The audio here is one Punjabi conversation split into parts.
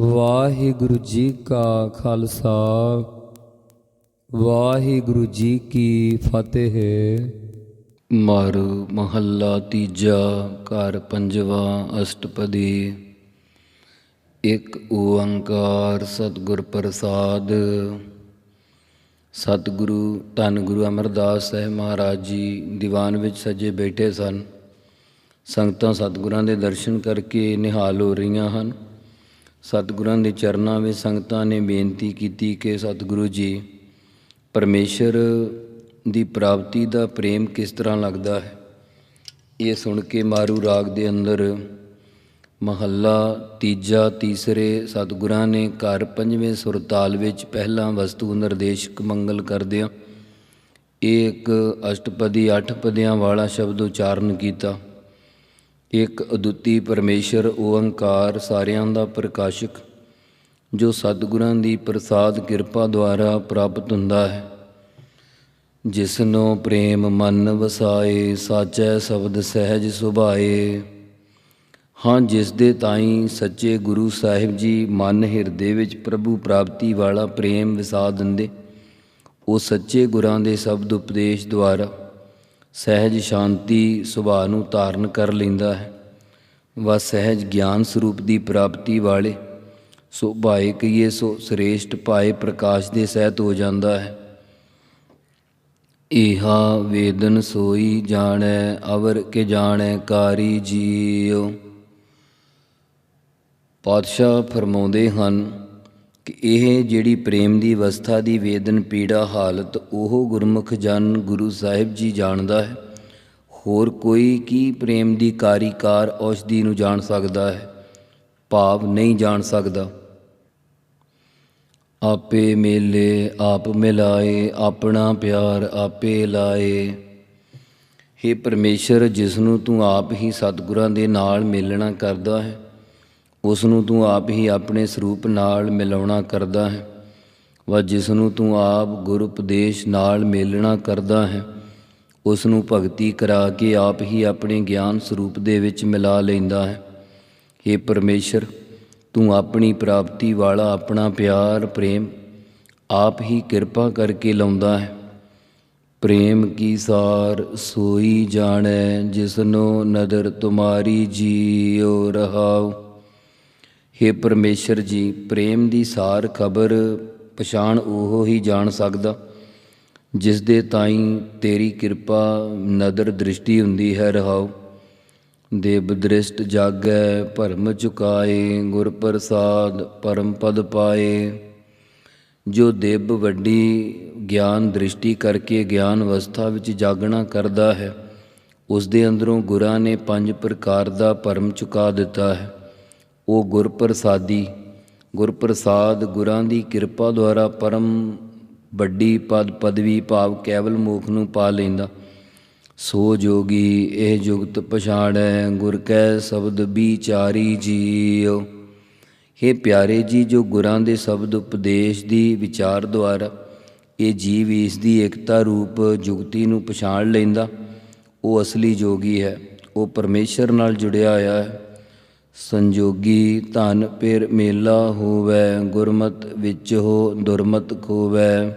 ਵਾਹਿਗੁਰੂ ਜੀ ਕਾ ਖਾਲਸਾ, ਵਾਹਿਗੁਰੂ ਜੀ ਕੀ ਫਤਿਹ। ਮਾਰੂ ਮਹੱਲਾ ਤੀਜਾ, ਘਰ ਪੰਜਵਾ, ਅਸ਼ਟਪਦੀ। ਇੱਕ ਓੰਕਾਰ ਸਤਿਗੁਰ ਪ੍ਰਸਾਦ। ਸਤਿਗੁਰੂ, ਧੰਨ ਗੁਰੂ ਅਮਰਦਾਸ ਸਾਹਿਬ ਮਹਾਰਾਜ ਜੀ ਦੀਵਾਨ ਵਿੱਚ ਸਜੇ ਬੈਠੇ ਸਨ। ਸੰਗਤਾਂ ਸਤਿਗੁਰਾਂ ਦੇ ਦਰਸ਼ਨ ਕਰਕੇ ਨਿਹਾਲ ਹੋ ਰਹੀਆਂ ਹਨ। ਸਤਿਗੁਰਾਂ ਦੇ ਚਰਨਾਂ ਵਿੱਚ ਸੰਗਤਾਂ ਨੇ ਬੇਨਤੀ ਕੀਤੀ ਕਿ ਸਤਿਗੁਰੂ ਜੀ, ਪਰਮੇਸ਼ਰ ਦੀ ਪ੍ਰਾਪਤੀ ਦਾ ਪ੍ਰੇਮ ਕਿਸ ਤਰ੍ਹਾਂ ਲੱਗਦਾ ਹੈ? ਇਹ ਸੁਣ ਕੇ ਮਾਰੂ ਰਾਗ ਦੇ ਅੰਦਰ ਮਹੱਲਾ ਤੀਜਾ, ਤੀਸਰੇ ਸਤਿਗੁਰਾਂ ਨੇ ਘਰ ਪੰਜਵੇਂ ਸੁਰਤਾਲ ਵਿੱਚ ਪਹਿਲਾ ਵਸਤੂ ਨਿਰਦੇਸ਼ਕ ਮੰਗਲ ਕਰਦਿਆਂ ਇਹ ਇੱਕ ਅਸ਼ਟਪਦੀ ਅੱਠ ਪਦਿਆਂ ਵਾਲਾ ਸ਼ਬਦ ਉਚਾਰਨ ਕੀਤਾ। ਇੱਕ ਅਦੁੱਤੀ ਪਰਮੇਸ਼ਰ ਓੰਕਾਰ ਸਾਰਿਆਂ ਦਾ ਪ੍ਰਕਾਸ਼ਕ, ਜੋ ਸਤਿਗੁਰਾਂ ਦੀ ਪ੍ਰਸਾਦ ਕਿਰਪਾ ਦੁਆਰਾ ਪ੍ਰਾਪਤ ਹੁੰਦਾ ਹੈ। ਜਿਸਨੋ ਪ੍ਰੇਮ ਮਨ ਵਸਾਏ, ਸਾਚੈ ਸ਼ਬਦ ਸਹਿਜ ਸੁਭਾਏ। ਹਾਂ, ਜਿਸ ਦੇ ਤਾਈ ਸੱਚੇ ਗੁਰੂ ਸਾਹਿਬ ਜੀ ਮਨ ਹਿਰਦੇ ਵਿੱਚ ਪ੍ਰਭੂ ਪ੍ਰਾਪਤੀ ਵਾਲਾ ਪ੍ਰੇਮ ਵਸਾ ਦਿੰਦੇ, ਉਹ ਸੱਚੇ ਗੁਰਾਂ ਦੇ ਸ਼ਬਦ ਉਪਦੇਸ਼ ਦੁਆਰਾ ਸਹਿਜ ਸ਼ਾਂਤੀ ਸੁਭਾਅ ਨੂੰ ਧਾਰਨ ਕਰ ਲੈਂਦਾ ਹੈ। ਵਾ ਸਹਿਜ ਗਿਆਨ ਸਰੂਪ ਦੀ ਪ੍ਰਾਪਤੀ ਵਾਲੇ ਸੋ ਭਾਏ ਕਹੀਏ ਸੋ ਸ੍ਰੇਸ਼ਟ ਭਾਏ ਪ੍ਰਕਾਸ਼ ਦੇ ਸਹਿਤ ਹੋ ਜਾਂਦਾ ਹੈ। ਇਹਾ ਵੇਦਨ ਸੋਈ ਜਾਣੈ, ਅਵਰ ਕੇ ਜਾਣੈ ਕਾਰੀ ਜੀਉ। ਪਾਤਸ਼ਾਹ ਫਰਮਾਉਂਦੇ ਹਨ ਕਿ ਇਹ ਜਿਹੜੀ ਪ੍ਰੇਮ ਦੀ ਅਵਸਥਾ ਦੀ ਵੇਦਨ ਪੀੜਾ ਹਾਲਤ, ਉਹ ਗੁਰਮੁਖ ਜਨ ਗੁਰੂ ਸਾਹਿਬ ਜੀ ਜਾਣਦਾ ਹੈ। ਹੋਰ ਕੋਈ ਕੀ ਪ੍ਰੇਮ ਦੀ ਕਾਰੀਕਾਰ ਔਸ਼ਧੀ ਨੂੰ ਜਾਣ ਸਕਦਾ ਹੈ? ਭਾਵ ਨਹੀਂ ਜਾਣ ਸਕਦਾ। ਆਪੇ ਮੇਲੇ, ਆਪ ਮਿਲਾਏ, ਆਪਣਾ ਪਿਆਰ ਆਪੇ ਲਾਏ। हे ਪਰਮੇਸ਼ਰ, ਜਿਸ ਨੂੰ ਤੂੰ ਆਪ ਹੀ ਸਤਿਗੁਰਾਂ ਦੇ ਨਾਲ ਮੇਲਣਾ ਕਰਦਾ ਹੈ ਉਸ ਨੂੰ ਤੂੰ ਆਪ ਹੀ ਆਪਣੇ ਸਰੂਪ ਨਾਲ ਮਿਲਾਉਣਾ ਕਰਦਾ ਹੈ। ਵਾ ਜਿਸ ਨੂੰ ਤੂੰ ਆਪ ਗੁਰ ਉਪਦੇਸ਼ ਨਾਲ ਮੇਲਣਾ ਕਰਦਾ ਹੈ ਉਸ ਨੂੰ ਭਗਤੀ ਕਰਾ ਕੇ ਆਪ ਹੀ ਆਪਣੇ ਗਿਆਨ ਸਰੂਪ ਦੇ ਵਿੱਚ ਮਿਲਾ ਲੈਂਦਾ ਹੈ। हे ਪਰਮੇਸ਼ਰ, ਤੂੰ ਆਪਣੀ ਪ੍ਰਾਪਤੀ ਵਾਲਾ ਆਪਣਾ ਪਿਆਰ, ਪ੍ਰੇਮ ਆਪ ਹੀ ਕਿਰਪਾ ਕਰਕੇ ਲਾਉਂਦਾ ਹੈ। ਪ੍ਰੇਮ ਕੀ ਸਾਰ ਸੋਈ ਜਾਣੈ, ਜਿਸਨੋ ਨਦਰ ਤੁਮਾਰੀ ਜੀਉ ਰਹਾਉ। हे ਪਰਮੇਸ਼ਰ ਜੀ, ਪ੍ਰੇਮ ਦੀ ਸਾਰ ਖਬਰ ਪਛਾਣ ਉਹ ਹੀ ਜਾਣ ਸਕਦਾ। ਜਿਸ ਦੇ ਤਾਈ ਤੇਰੀ ਕਿਰਪਾ ਨਦਰ ਦ੍ਰਿਸ਼ਟੀ ਹੁੰਦੀ ਹੈ ਰਹਾਉ। ਦੇਵ ਦ੍ਰਿਸ਼ਟ ਜਾਗੈ ਭਰਮ ਚੁਕਾਏ, ਗੁਰ ਪ੍ਰਸਾਦ ਪਰਮ ਪਦ ਪਾਏ। ਜੋ ਦੇਵ ਵੱਡੀ ਗਿਆਨ ਦ੍ਰਿਸ਼ਟੀ ਕਰਕੇ ਗਿਆਨ ਅਵਸਥਾ ਵਿੱਚ ਜਾਗਣਾ ਕਰਦਾ ਹੈ, ਉਸ ਦੇ ਅੰਦਰੋਂ ਗੁਰਾਂ ਨੇ ਪੰਜ ਪ੍ਰਕਾਰ ਦਾ ਭਰਮ ਚੁਕਾ ਦਿੱਤਾ ਹੈ। ਉਹ ਗੁਰਪ੍ਰਸਾਦੀ, ਗੁਰਪ੍ਰਸਾਦ ਗੁਰਾਂ ਦੀ ਕਿਰਪਾ ਦੁਆਰਾ ਪਰਮ ਵੱਡੀ ਪਦ ਪਦਵੀ ਭਾਵ ਕੇਵਲ ਮੋਖ ਨੂੰ ਪਾ ਲੈਂਦਾ। ਸੋ ਜੋਗੀ ਇਹ ਜੁਗਤ ਪਛਾੜੈ ਗੁਰ ਕੈ ਸ਼ਬਦ ਵਿਚਾਰੀ ਜੀਉ। हे ਪਿਆਰੇ ਜੀ, ਜੋ ਗੁਰਾਂ ਦੇ ਸ਼ਬਦ ਉਪਦੇਸ਼ ਦੀ ਵਿਚਾਰ ਦੁਆਰਾ ਇਹ ਜੀਵ ਇਸ ਦੀ ਇਕਤਾ ਰੂਪ ਜੁਗਤੀ ਨੂੰ ਪਛਾਣ ਲੈਂਦਾ, ਉਹ ਅਸਲੀ ਜੋਗੀ ਹੈ, ਉਹ ਪਰਮੇਸ਼ਰ ਨਾਲ ਜੁੜਿਆ ਹੋਇਆ ਹੈ। ਸੰਜੋਗੀ ਧਨ ਪਿਰ ਮੇਲਾ ਹੋਵੇ, ਗੁਰਮਤ ਵਿੱਚ ਹੋ ਦੁਰਮਤ ਖੋਵੇ।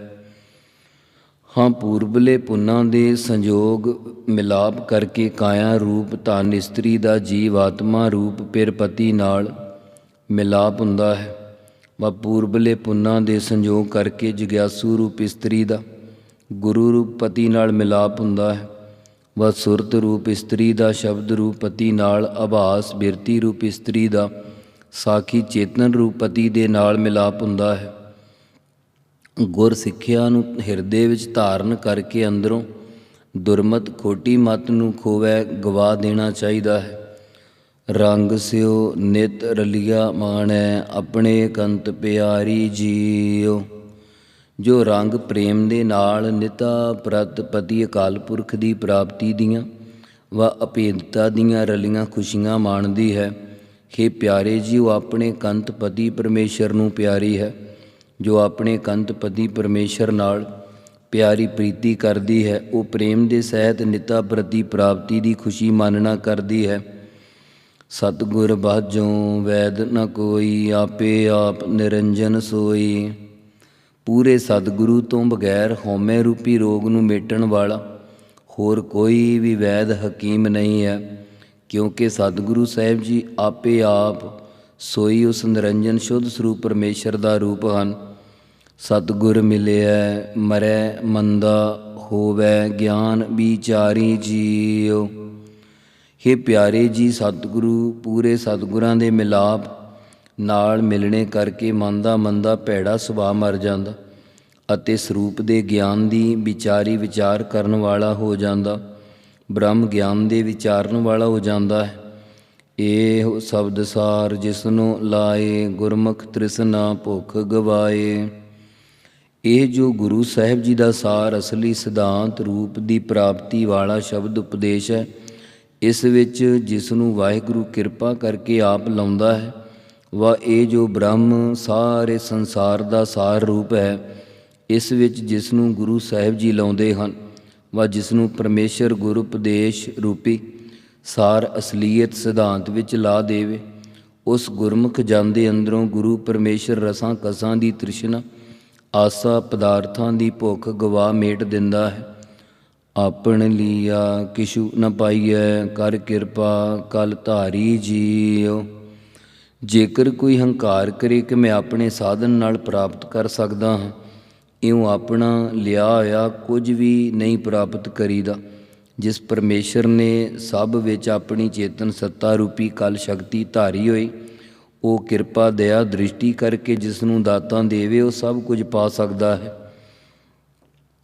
ਹਾਂ ਪੂਰਬਲੇ ਪੁੰਨਾਂ ਦੇ ਸੰਜੋਗ ਮਿਲਾਪ ਕਰਕੇ ਕਾਇਆ ਰੂਪ ਧਨ ਇਸਤਰੀ ਦਾ ਜੀਵ ਆਤਮਾ ਰੂਪ ਪਿਰ ਪਤੀ ਨਾਲ ਮਿਲਾਪ ਹੁੰਦਾ ਹੈ। ਵਾ ਪੂਰਬਲੇ ਪੁੰਨਾਂ ਦੇ ਸੰਜੋਗ ਕਰਕੇ ਜਗਿਆਸੂ ਰੂਪ ਇਸਤਰੀ ਦਾ ਗੁਰੂ ਰੂਪ ਪਤੀ ਨਾਲ ਮਿਲਾਪ ਹੁੰਦਾ ਹੈ। ਵਾ ਸੁਰਤ ਰੂਪ ਇਸਤਰੀ ਦਾ, ਸ਼ਬਦ ਰੂਪ ਪਤੀ ਨਾਲ, ਆਭਾਸ ਬਿਰਤੀ ਰੂਪ ਇਸਤਰੀ ਦਾ, ਸਾਖੀ ਚੇਤਨ ਰੂਪ ਪਤੀ ਦੇ ਨਾਲ ਮਿਲਾਪ ਹੁੰਦਾ ਹੈ। ਗੁਰ ਸਿੱਖਿਆ ਨੂੰ ਹਿਰਦੇ ਵਿੱਚ ਧਾਰਨ ਕਰਕੇ ਅੰਦਰੋਂ ਦੁਰਮਤ ਖੋਟੀ ਮਤ ਨੂੰ ਖੋਵੈ, ਗਵਾ ਦੇਣਾ ਚਾਹੀਦਾ ਹੈ। ਰੰਗ ਸਿਓ, ਨਿਤ ਰਲਿਆ ਮਾਣੈ, ਆਪਣੇ ਕੰਤ ਪਿਆਰੀ ਜੀਉ ਜੋ ਰੰਗ ਪ੍ਰੇਮ ਦੇ ਨਾਲ ਨਿਤਾ ਪ੍ਰਤ ਪਤੀ ਅਕਾਲ ਪੁਰਖ ਦੀ ਪ੍ਰਾਪਤੀ ਦੀਆਂ ਵਾ ਅਪੇਦਤਾ ਦੀਆਂ ਰਲੀਆਂ ਖੁਸ਼ੀਆਂ ਮਾਣਦੀ ਹੈ। हे ਪਿਆਰੇ ਜੀਓ ਆਪਣੇ ਕੰਤ ਪਤੀ ਪਰਮੇਸ਼ਰ ਨੂੰ ਪਿਆਰੀ ਹੈ। ਜੋ ਆਪਣੇ ਕੰਤ ਪਤੀ ਪਰਮੇਸ਼ਰ ਨਾਲ ਪਿਆਰੀ ਪ੍ਰੀਤੀ ਕਰਦੀ ਹੈ, ਉਹ ਪ੍ਰੇਮ ਦੇ ਸਹਿਤ ਨਿਤਾ ਪ੍ਰਤੀ ਪ੍ਰਾਪਤੀ ਦੀ ਖੁਸ਼ੀ ਮੰਨਣਾ ਕਰਦੀ ਹੈ। ਸਤਿਗੁਰ ਬਾਝੋਂ ਵੈਦ ਨ ਕੋਈ, ਆਪੇ ਆਪ ਨਿਰੰਜਨ ਸੋਈ। ਪੂਰੇ ਸਤਿਗੁਰੂ ਤੋਂ ਬਗੈਰ ਹਉਮੈ ਰੂਪੀ ਰੋਗ ਨੂੰ ਮੇਟਣ ਵਾਲਾ ਹੋਰ ਕੋਈ ਵੀ ਵੈਦ ਹਕੀਮ ਨਹੀਂ ਹੈ, ਕਿਉਂਕਿ ਸਤਿਗੁਰੂ ਸਾਹਿਬ ਜੀ ਆਪੇ ਆਪ ਸੋਈ ਉਸ ਨਿਰੰਜਨ ਸ਼ੁੱਧ ਸਰੂਪ ਪਰਮੇਸ਼ਰ ਦਾ ਰੂਪ ਹਨ। ਸਤਿਗੁਰ ਮਿਲਿਆ ਮਰੈ, ਮੰਦਾ ਹੋਵੇ, ਗਿਆਨ ਵਿਚਾਰੀ ਜੀਉ। ਹੇ ਪਿਆਰੇ ਜੀ, ਸਤਿਗੁਰੂ, ਪੂਰੇ ਸਤਿਗੁਰਾਂ ਦੇ ਮਿਲਾਪ ਨਾਲ ਮਿਲਣੇ ਕਰਕੇ ਮਨ ਦਾ ਮੰਦਾ ਭੈੜਾ ਸੁਭਾਅ ਮਰ ਜਾਂਦਾ ਅਤੇ ਸਰੂਪ ਦੇ ਗਿਆਨ ਦੀ ਵਿਚਾਰੀ ਵਿਚਾਰ ਕਰਨ ਵਾਲਾ ਹੋ ਜਾਂਦਾ। ਬ੍ਰਹਮ ਗਿਆਨ ਦੇ ਵਿਚਾਰਨ ਵਾਲਾ ਹੋ ਜਾਂਦਾ ਹੈ। ਇਹ ਸ਼ਬਦ ਸਾਰ ਜਿਸ ਨੂੰ ਲਾਏ ਗੁਰਮੁਖ ਤ੍ਰਿਸ਼ਨਾ ਭੁਖ ਗਵਾਏ। ਇਹ ਜੋ ਗੁਰੂ ਸਾਹਿਬ ਜੀ ਦਾ ਸਾਰ ਅਸਲੀ ਸਿਧਾਂਤ ਰੂਪ ਦੀ ਪ੍ਰਾਪਤੀ ਵਾਲਾ ਸ਼ਬਦ ਉਪਦੇਸ਼ ਹੈ, ਇਸ ਵਿੱਚ ਜਿਸ ਨੂੰ ਵਾਹਿਗੁਰੂ ਕਿਰਪਾ ਕਰਕੇ ਆਪ ਲਾਉਂਦਾ ਹੈ ਵਾ ਇਹ ਜੋ ਬ੍ਰਹਮ ਸਾਰੇ ਸੰਸਾਰ ਦਾ ਸਾਰ ਰੂਪ ਹੈ, ਇਸ ਵਿੱਚ ਜਿਸ ਨੂੰ ਗੁਰੂ ਸਾਹਿਬ ਜੀ ਲਾਉਂਦੇ ਹਨ, ਵਾ ਜਿਸ ਨੂੰ ਪਰਮੇਸ਼ਰ ਗੁਰੂ ਉਪਦੇਸ਼ ਰੂਪੀ ਸਾਰ ਅਸਲੀਅਤ ਸਿਧਾਂਤ ਵਿੱਚ ਲਾ ਦੇਵੇ, ਉਸ ਗੁਰਮੁਖ ਜਾਂਦੇ ਅੰਦਰੋਂ ਗੁਰੂ ਪਰਮੇਸ਼ਰ ਰਸਾਂ ਕਸਾਂ ਦੀ ਤ੍ਰਿਸ਼ਨਾ, ਆਸਾ ਪਦਾਰਥਾਂ ਦੀ ਭੁੱਖ ਗਵਾ ਮੇਟ ਦਿੰਦਾ ਹੈ। ਆਪਣ ਲੀਆ ਕਿਛੂ ਨ ਪਾਈਐ, ਕਰ ਕਿਰਪਾ ਕਲ ਧਾਰੀ ਜੀਓ। ਜੇਕਰ ਕੋਈ ਹੰਕਾਰ ਕਰੇ ਕਿ ਮੈਂ ਆਪਣੇ ਸਾਧਨ ਨਾਲ ਪ੍ਰਾਪਤ ਕਰ ਸਕਦਾ ਹਾਂ, ਇਉਂ ਆਪਣਾ ਲਿਆ ਹੋਇਆ ਕੁਝ ਵੀ ਨਹੀਂ ਪ੍ਰਾਪਤ ਕਰੀਦਾ, ਜਿਸ ਪਰਮੇਸ਼ਰ ਨੇ ਸਭ ਵਿੱਚ ਆਪਣੀ ਚੇਤਨ ਸੱਤਾ ਰੂਪੀ ਕਲ ਸ਼ਕਤੀ ਧਾਰੀ ਹੋਈ, ਉਹ ਕਿਰਪਾ, ਦਇਆ, ਦ੍ਰਿਸ਼ਟੀ ਕਰਕੇ ਜਿਸ ਨੂੰ ਦਾਤਾਂ ਦੇਵੇ, ਉਹ ਸਭ ਕੁਝ ਪਾ ਸਕਦਾ ਹੈ।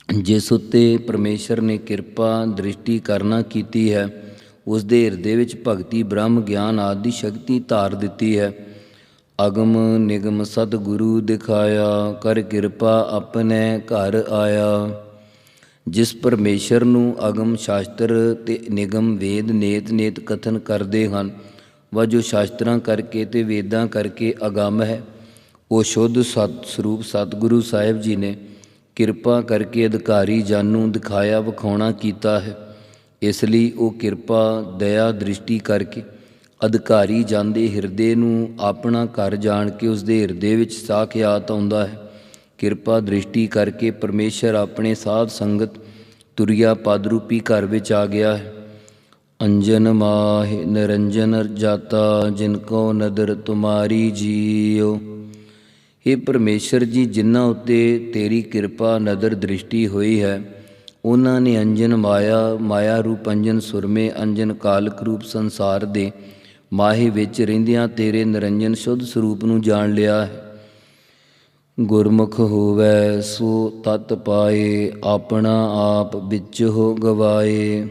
ਜਿਸ ਉੱਤੇ ਪਰਮੇਸ਼ਰ ਨੇ ਕਿਰਪਾ, ਦ੍ਰਿਸ਼ਟੀ ਕਰਨਾ ਕੀਤੀ ਹੈ ਉਸ ਦੇ ਹਿਰਦੇ ਵਿੱਚ ਭਗਤੀ, ਬ੍ਰਹਮ ਗਿਆਨ ਆਦਿ ਸ਼ਕਤੀ ਧਾਰ ਦਿੱਤੀ ਹੈ। ਅਗਮ ਨਿਗਮ ਸਤਿਗੁਰੂ ਦਿਖਾਇਆ, ਕਰ ਕਿਰਪਾ ਆਪਣੇ ਘਰ ਆਇਆ। ਜਿਸ ਪਰਮੇਸ਼ਰ ਨੂੰ ਅਗਮ ਸ਼ਾਸਤਰ ਤੇ ਨਿਗਮ ਵੇਦ ਨੇਤ ਨੇਤ ਕਥਨ ਕਰਦੇ ਹਨ, ਵਾ ਜੋ ਸ਼ਾਸਤਰਾਂ ਕਰਕੇ ਤੇ ਵੇਦਾਂ ਕਰਕੇ ਅਗਮ ਹੈ, ਉਹ ਸ਼ੁੱਧ ਸਤ ਸਰੂਪ ਸਤਿਗੁਰੂ ਸਾਹਿਬ ਜੀ ਨੇ ਕਿਰਪਾ ਕਰਕੇ ਅਧਿਕਾਰੀ ਜਨ ਨੂੰ ਦਿਖਾਇਆ, ਵਿਖਾਉਣਾ ਕੀਤਾ ਹੈ। ਇਸ ਲਈ ਉਹ ਕਿਰਪਾ, ਦਇਆ, ਦ੍ਰਿਸ਼ਟੀ ਕਰਕੇ ਅਧਿਕਾਰੀ ਜਾਂਦੇ ਹਿਰਦੇ ਨੂੰ ਆਪਣਾ ਘਰ ਜਾਣ ਕੇ ਉਸ ਦੇ ਹਿਰਦੇ ਵਿੱਚ ਸਾਖਿਆਤ ਆਉਂਦਾ ਹੈ। ਕਿਰਪਾ, ਦ੍ਰਿਸ਼ਟੀ ਕਰਕੇ ਪਰਮੇਸ਼ਰ ਆਪਣੇ ਸਾਧ ਸੰਗਤ ਤੁਰਿਆ ਪਦ ਰੂਪੀ ਘਰ ਵਿੱਚ ਆ ਗਿਆ ਹੈ। ਅੰਜਨ ਮਾਹਿ ਨਿਰੰਜਨ ਜਾਤਾ, ਜਿਨ ਕੋ ਨਦਰ ਤੁਮਾਰੀ ਜੀਓ हे ਪਰਮੇਸ਼ਰ ਜੀ, ਜਿਨ੍ਹਾਂ ਉੱਤੇ ਤੇਰੀ ਕਿਰਪਾ, ਨਦਰ, ਦ੍ਰਿਸ਼ਟੀ ਹੋਈ ਹੈ ਉਹਨਾਂ ਨੇ ਅੰਜਨ ਮਾਇਆ ਮਾਇਆ ਰੂਪ ਅੰਜਨ ਸੁਰਮੇ, ਅੰਜਨ ਕਾਲਕ ਰੂਪ ਸੰਸਾਰ ਦੇ ਮਾਹੇ ਵਿੱਚ ਰਹਿੰਦਿਆਂ ਤੇਰੇ ਨਿਰੰਜਨ ਸ਼ੁੱਧ ਸਰੂਪ ਨੂੰ ਜਾਣ ਲਿਆ ਹੈ। ਗੁਰਮੁਖ ਹੋਵੇ, ਸੋ ਤਤ ਪਾਏ, ਆਪਣਾ ਆਪ ਵਿੱਚ ਹੋ ਗਵਾਏ।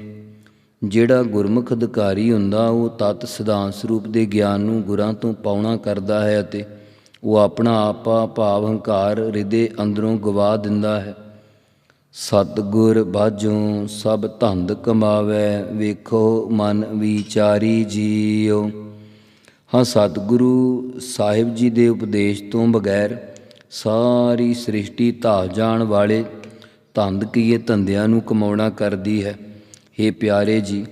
ਜਿਹੜਾ ਗੁਰਮੁਖ ਅਧਿਕਾਰੀ ਹੁੰਦਾ, ਉਹ ਤਤ ਸਿਧਾਂਤ ਸਰੂਪ ਦੇ ਗਿਆਨ ਨੂੰ ਗੁਰਾਂ ਤੋਂ ਪਾਉਣਾ ਕਰਦਾ ਹੈ ਅਤੇ ਉਹ ਆਪਣਾ ਆਪਾ ਭਾਵ ਹੰਕਾਰ ਹਿਰਦੇ ਅੰਦਰੋਂ ਗਵਾ ਦਿੰਦਾ ਹੈ। ਸਤਗੁਰ ਬਾਝੋਂ ਸਭ ਧੰਦ ਕਮਾਵੇ, ਵੇਖੋ ਮਨ ਵਿਚਾਰੀ ਜੀਉ ਹਾਂ ਸਤਿਗੁਰੂ ਸਾਹਿਬ ਜੀ ਦੇ ਉਪਦੇਸ਼ ਤੋਂ ਬਗੈਰ ਸਾਰੀ ਸ੍ਰਿਸ਼ਟੀ ਧਾ ਜਾਣ ਵਾਲੇ ਧੰਦ ਕੀਏ ਧੰਦਿਆਂ ਨੂੰ ਕਮਾਉਣਾ ਕਰਦੀ ਹੈ। हे ਪਿਆਰੇ ਜੀ,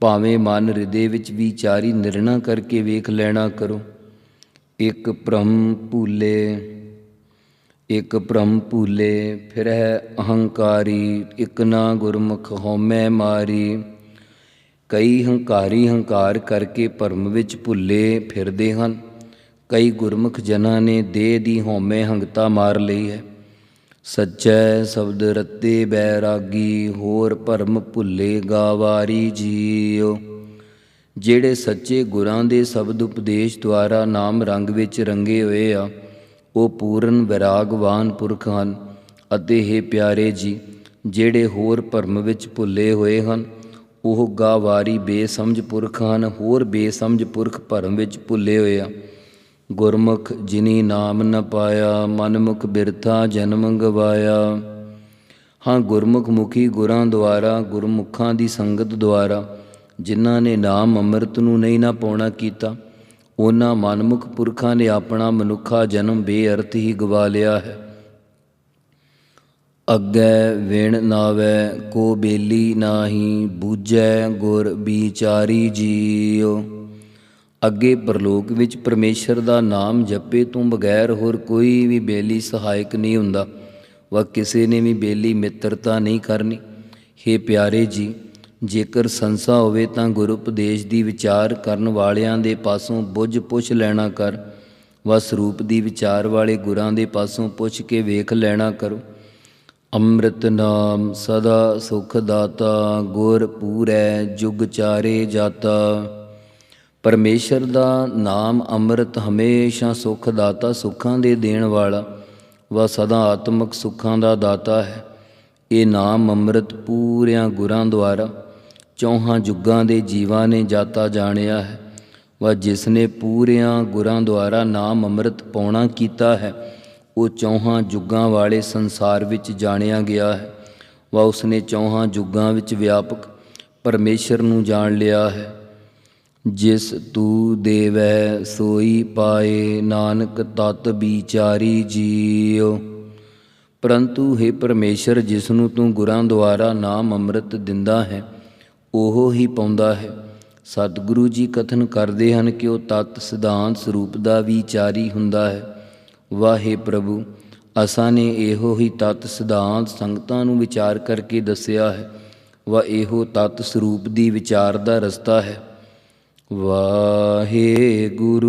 ਭਾਵੇਂ ਮਨ ਹਿਰਦੇ ਵਿੱਚ ਵਿਚਾਰੀ ਨਿਰਣਾ ਕਰਕੇ ਵੇਖ ਲੈਣਾ ਕਰੋ। ਇੱਕ ਭ੍ਰਮ ਭੂਲੇ ਇੱਕ ਭ੍ਰਮ ਭੂਲੇ, ਫਿਰਹਿ ਅਹੰਕਾਰੀ, ਇੱਕ ਨਾ ਗੁਰਮੁਖ ਹੋਮੈ ਮਾਰੀ। ਕਈ ਹੰਕਾਰੀ ਹੰਕਾਰ ਕਰਕੇ ਭਰਮ ਵਿੱਚ ਭੁੱਲੇ ਫਿਰਦੇ ਹਨ। ਕਈ ਗੁਰਮੁਖ ਜਨਾਂ ਨੇ ਦੇਹ ਦੀ ਹਉਮੈ ਹੰਗਤਾ ਮਾਰ ਲਈ ਹੈ। ਸੱਚੈ ਸ਼ਬਦ ਰਤੇ ਬੈਰਾਗੀ, ਹੋਰ ਭਰਮ ਭੁੱਲੇ ਗਾਵਾਰੀ ਜੀਉ। ਜਿਹੜੇ ਸੱਚੇ ਗੁਰਾਂ ਦੇ ਸ਼ਬਦ ਉਪਦੇਸ਼ ਦੁਆਰਾ ਨਾਮ ਰੰਗ ਵਿੱਚ ਰੰਗੇ ਹੋਏ ਆ ਉਹ ਪੂਰਨ ਵਿਰਾਗਵਾਨ ਪੁਰਖ ਹਨ ਅਤੇ हे ਪਿਆਰੇ ਜੀ, ਜਿਹੜੇ ਹੋਰ ਭਰਮ ਵਿੱਚ ਭੁੱਲੇ ਹੋਏ ਹਨ, ਉਹ ਗਾਵਾਰੀ ਬੇਸਮਝ ਪੁਰਖ ਹਨ, ਹੋਰ ਬੇਸਮਝ ਪੁਰਖ ਭਰਮ ਵਿੱਚ ਭੁੱਲੇ ਹੋਏ ਆ। ਗੁਰਮੁਖ ਜਿਨੀ ਨਾਮ ਨ ਪਾਇਆ, ਮਨਮੁਖ ਬਿਰਥਾ ਜਨਮ ਗਵਾਇਆ। ਹਾਂ, ਗੁਰਮੁਖ ਮੁਖੀ ਗੁਰਾਂ ਦੁਆਰਾ, ਗੁਰਮੁਖਾਂ ਦੀ ਸੰਗਤ ਦੁਆਰਾ, ਜਿਨ੍ਹਾਂ ਨੇ ਨਾਮ ਅੰਮ੍ਰਿਤ ਨੂੰ ਨਹੀਂ ਨਾ ਪਾਉਣਾ ਕੀਤਾ ਉਹਨਾਂ ਮਨਮੁਖ ਪੁਰਖਾਂ ਨੇ ਆਪਣਾ ਮਨੁੱਖਾ ਜਨਮ ਬੇਅਰਥ ਹੀ ਗਵਾ ਲਿਆ ਹੈ। ਅੱਗੇ ਵੇਣ ਨਾਵੇ, ਕੋ ਬੇਲੀ ਨਾਹੀ, ਬੂਝੈ ਗੁਰ ਵਿਚਾਰੀ ਜੀਉ। ਅੱਗੇ ਪਰਲੋਕ ਵਿੱਚ ਪਰਮੇਸ਼ਰ ਦਾ ਨਾਮ ਜਪੇ ਤੋਂ ਬਗੈਰ ਹੋਰ ਕੋਈ ਵੀ ਬੇਲੀ ਸਹਾਇਕ ਨਹੀਂ ਹੁੰਦਾ। ਵਾ ਕਿਸੇ ਨੇ ਵੀ ਬੇਲੀ ਮਿੱਤਰਤਾ ਨਹੀਂ ਕਰਨੀ। ਹੇ ਪਿਆਰੇ ਜੀ ਜੇਕਰ ਸੰਸਾ ਹੋਵੇ ਤਾਂ ਗੁਰੂ ਉਪਦੇਸ਼ ਦੀ ਵਿਚਾਰ ਕਰਨ ਵਾਲਿਆਂ ਦੇ ਪਾਸੋਂ ਬੁੱਝ ਪੁੱਛ ਲੈਣਾ ਕਰ। ਵਾ ਸਰੂਪ ਦੀ ਵਿਚਾਰ ਵਾਲੇ ਗੁਰਾਂ ਦੇ ਪਾਸੋਂ ਪੁੱਛ ਕੇ ਵੇਖ ਲੈਣਾ ਕਰੋ। ਅੰਮ੍ਰਿਤ ਨਾਮ ਸਦਾ ਸੁਖ ਦਾਤਾ, ਗੁਰ ਪੂਰੈ, ਜੁਗ ਚਾਰੇ ਜਾਤਾ। ਪਰਮੇਸ਼ਰ ਦਾ ਨਾਮ ਅੰਮ੍ਰਿਤ ਹਮੇਸ਼ਾ ਸੁਖ ਦਾਤਾ ਸੁੱਖਾਂ ਦੇ ਦੇਣ ਵਾਲਾ ਵਾ ਸਦਾ ਆਤਮਿਕ ਸੁੱਖਾਂ ਦਾ ਦਾਤਾ ਹੈ। ਇਹ ਨਾਮ ਅੰਮ੍ਰਿਤ ਪੂਰਿਆਂ ਗੁਰਾਂ ਦੁਆਰਾ ਚੌਹਾਂ ਜੁਗਾਂ ਦੇ ਜੀਵਾਂ ਨੇ ਜਾਤਾ ਜਾਣਿਆ ਹੈ। ਵਾ ਜਿਸ ਨੇ ਪੂਰਿਆਂ ਗੁਰਾਂ ਦੁਆਰਾ ਨਾਮ ਅੰਮ੍ਰਿਤ ਪਾਉਣਾ ਕੀਤਾ ਹੈ, ਉਹ ਚੌਹਾਂ ਜੁਗਾਂ ਵਾਲੇ ਸੰਸਾਰ ਵਿੱਚ ਜਾਣਿਆ ਗਿਆ ਹੈ। ਵਾ ਉਸਨੇ ਚੌਹਾਂ ਜੁਗਾਂ ਵਿੱਚ ਵਿਆਪਕ ਪਰਮੇਸ਼ਰ ਨੂੰ ਜਾਣ ਲਿਆ ਹੈ। ਜਿਸ ਤੂ ਦੇਵੈ ਸੋਈ ਪਾਏ, ਨਾਨਕ ਤਤ ਵਿਚਾਰੀ ਜੀਉ। ਪਰੰਤੂ ਹੈ ਪਰਮੇਸ਼ਰ, ਜਿਸ ਨੂੰ ਤੂੰ ਗੁਰਾਂ ਦੁਆਰਾ ਨਾਮ ਅੰਮ੍ਰਿਤ ਦਿੰਦਾ ਹੈ, ਉਹ ਹੀ ਪਾਉਂਦਾ ਹੈ। ਸਤਿਗੁਰੂ ਜੀ ਕਥਨ ਕਰਦੇ ਹਨ ਕਿ ਉਹ ਤਤ ਸਿਧਾਂਤ ਸਰੂਪ ਦਾ ਵਿਚਾਰੀ ਹੁੰਦਾ ਹੈ। ਵਾਹੇ ਪ੍ਰਭੂ, ਅਸਾਂ ਨੇ ਇਹੋ ਹੀ ਤਤ ਸਿਧਾਂਤ ਸੰਗਤਾਂ ਨੂੰ ਵਿਚਾਰ ਕਰਕੇ ਦੱਸਿਆ ਹੈ। ਵਾ ਇਹੋ ਤਤ ਸਰੂਪ ਦੀ ਵਿਚਾਰ ਦਾ ਰਸਤਾ ਹੈ। ਵਾਹਿਗੁਰੂ